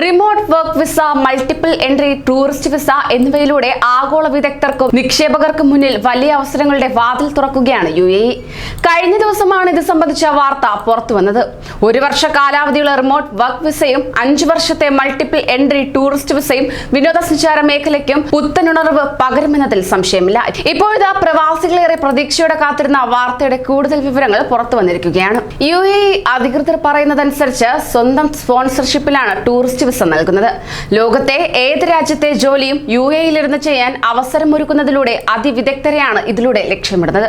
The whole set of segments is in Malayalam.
Remote work visa multiple entry tourist visa എന്നിവയിലൂടെ ആഗോള വിദഗ്ധർക്കും നിക്ഷേപകർക്കും മുന്നിൽ വലിയ അവസരങ്ങളുടെ വാതിൽ തുറക്കുകയാണ് യു എ കഴിഞ്ഞ ദിവസമാണ് ഇത് സംബന്ധിച്ച വാർത്ത പുറത്തുവന്നത് ഒരു വർഷ കാലാവധിയുള്ള റിമോട്ട് വർക്ക് വിസയും അഞ്ചു വർഷത്തെ മൾട്ടിപ്പിൾ എൻട്രി ടൂറിസ്റ്റ് വിസയും വിനോദസഞ്ചാര മേഖലയ്ക്കും പുത്തനുണർവ് പകരുമെന്നതിൽ സംശയമില്ല. ഇപ്പോഴിതാ പ്രവാസികളേറെ പ്രതീക്ഷയോടെ കാത്തിരുന്ന വാർത്തയുടെ കൂടുതൽ വിവരങ്ങൾ പുറത്തു വന്നിരിക്കുകയാണ്. യു എ അധികൃതർ പറയുന്നതനുസരിച്ച് സ്വന്തം സ്പോൺസർഷിപ്പിലാണ് ടൂറിസ്റ്റ് വിസ നൽകുന്നത്. ലോകത്തെ ഏത് രാജ്യത്തെ ജോലിയും യു എയിലിരുന്ന് ചെയ്യാൻ അവസരമൊരുക്കുന്നതിലൂടെ അതിവിദഗ്ധരെയാണ് ഇതിലൂടെ ലക്ഷ്യമിടുന്നത്.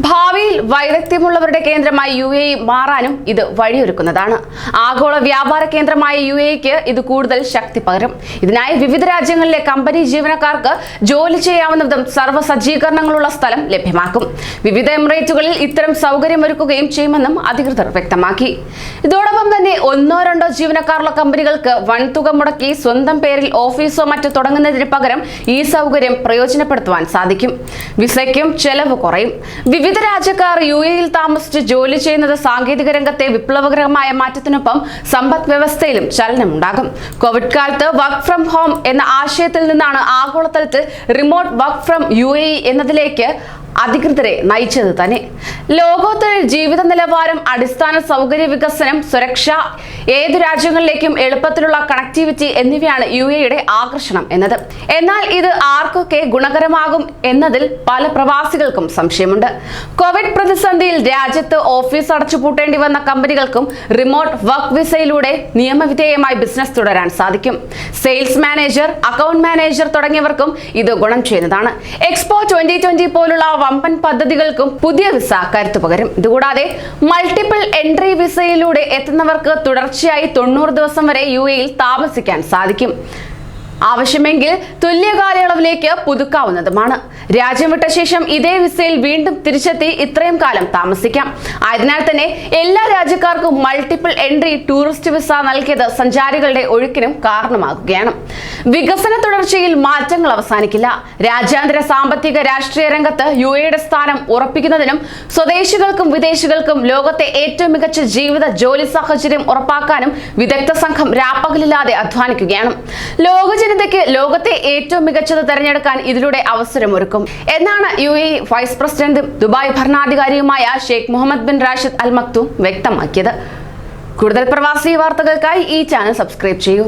ഭാവിയിൽ വൈദഗ്ധ്യമുള്ളവരുടെ കേന്ദ്രമായി യു എ മാറാനും ഇത് വഴിയൊരുക്കുന്നതാണ്. ആഗോള വ്യാപാര കേന്ദ്രമായ യു എക്ക് ഇത് കൂടുതൽ ശക്തി പകരും. ഇതിനായി വിവിധ രാജ്യങ്ങളിലെ കമ്പനി ജീവനക്കാർക്ക് ജോലി ചെയ്യാവുന്ന സർവ സജ്ജീകരണങ്ങളുള്ള സ്ഥലം ലഭ്യമാക്കും. വിവിധ എമിറേറ്റുകളിൽ ഇത്തരം സൗകര്യമൊരുക്കുകയും ചെയ്യുമെന്നും അധികൃതർ വ്യക്തമാക്കി. ഇതോടൊപ്പം തന്നെ ഒന്നോ രണ്ടോ ജീവനക്കാരുള്ള കമ്പനികൾക്ക് വൻതുക മുടക്കി സ്വന്തം പേരിൽ ഓഫീസോ മറ്റോ തുടങ്ങുന്നതിന് പകരം ഈ സൗകര്യം പ്രയോജനപ്പെടുത്തുവാൻ സാധിക്കും. വിസയ്ക്കും ചെലവ് കുറയും. വിവിധ രാജ്യക്കാർ യു എയിൽ താമസിച്ച് ജോലി ചെയ്യുന്നത് സാങ്കേതിക രംഗത്തെ വിപ്ലവകരമായ മാറ്റത്തിനൊപ്പം സമ്പദ് വ്യവസ്ഥയിലും ചലനമുണ്ടാകും. കോവിഡ് കാലത്ത് വർക്ക് ഫ്രം ഹോം എന്ന ആശയത്തിൽ നിന്നാണ് ആഗോളതലത്തിൽ remote work from U A എന്നതിലേക്ക് അധികൃതരെ നയിച്ചത് തന്നെ. ലോകോത്തര ജീവിത നിലവാരം അടിസ്ഥാന സൗകര്യ വികസനം സുരക്ഷ ഏതു രാജ്യങ്ങളിലേക്കും എളുപ്പത്തിലുള്ള കണക്ടിവിറ്റി എന്നിവയാണ് യു എയുടെ ആകർഷണം എന്നത്. എന്നാൽ ഇത് ആർക്കൊക്കെ ഗുണകരമാകും എന്നതിൽ പല പ്രവാസികൾക്കും സംശയമുണ്ട്. കോവിഡ് പ്രതിസന്ധിയിൽ രാജ്യത്ത് ഓഫീസ് അടച്ചുപൂട്ടേണ്ടി വന്ന കമ്പനികൾക്കും റിമോട്ട് വർക്ക് വിസയിലൂടെ നിയമവിധേയമായി ബിസിനസ് തുടരാൻ സാധിക്കും. സെയിൽസ് മാനേജർ അക്കൗണ്ട് മാനേജർ തുടങ്ങിയവർക്കും ഇത് ഗുണം ചെയ്യുന്നതാണ്. എക്സ്പോ ട്വന്റി ട്വന്റി പോലുള്ള വമ്പൻ പദ്ധതികൾക്കും പുതിയ വിസ കരുത്തു പകരും. ഇതുകൂടാതെ മൾട്ടിപ്പിൾ എൻട്രി വിസയിലൂടെ എത്തുന്നവർക്ക് തുടർച്ചയായി തൊണ്ണൂറ് ദിവസം വരെ യു എയിൽ താമസിക്കാൻ സാധിക്കും. ആവശ്യമെങ്കിൽ തുല്യ കാലയളവിലേക്ക് പുതുക്കാവുന്നതുമാണ്. രാജ്യം വിട്ട ശേഷം ഇതേ വിസയിൽ വീണ്ടും തിരിച്ചെത്തി ഇത്രയും കാലം താമസിക്കാം. ആയതിനാൽ തന്നെ എല്ലാ രാജ്യക്കാർക്കും മൾട്ടിപ്പിൾ എൻട്രി ടൂറിസ്റ്റ് വിസ നൽകിയത് സഞ്ചാരികളുടെ ഒഴുക്കിനും കാരണമാകുകയാണ്. വികസന തുടർച്ചയിൽ മാറ്റങ്ങൾ അവസാനിക്കില്ല. രാജ്യാന്തര സാമ്പത്തിക രാഷ്ട്രീയ രംഗത്ത് യു എയുടെ സ്ഥാനം ഉറപ്പിക്കുന്നതിനും സ്വദേശികൾക്കും വിദേശികൾക്കും ലോകത്തെ ഏറ്റവും മികച്ച ജീവിത ജോലി സാഹചര്യം ഉറപ്പാക്കാനും വിദഗ്ധ സംഘം രാപ്പകലില്ലാതെ അധ്വാനിക്കുകയാണ്. ലോക ജനതയ്ക്ക് ലോകത്തെ ഏറ്റവും മികച്ചത് തെരഞ്ഞെടുക്കാൻ ഇതിലൂടെ അവസരമൊരുക്കും. എന്നാണ് യു എ വൈസ് പ്രസിഡന്റും Dubai ഭരണാധികാരിയുമായ Sheikh Mohammed bin Rashid Al Maktoum വ്യക്തമാക്കിയത്. കൂടുതൽ പ്രവാസി വാർത്തകൾക്കായി ഈ ചാനൽ സബ്സ്ക്രൈബ് ചെയ്യൂ.